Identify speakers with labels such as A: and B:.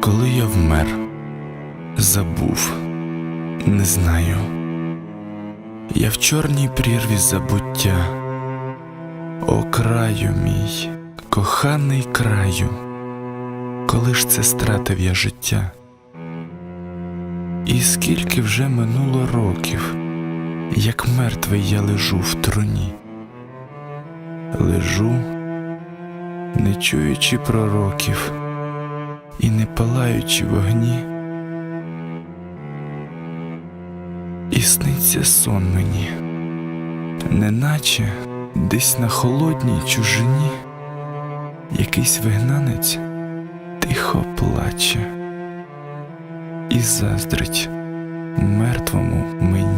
A: Коли я вмер, забув, не знаю. Я в чорній прірві забуття, о краю мій, коханий краю, коли ж це стратив я життя? І скільки вже минуло років, як мертвий я лежу в труні, лежу, не чуючи пророків і не палаючи вогні, і сниться сон мені, неначе десь на холодній чужині якийсь вигнанець тихо плаче і заздрить мертвому мені.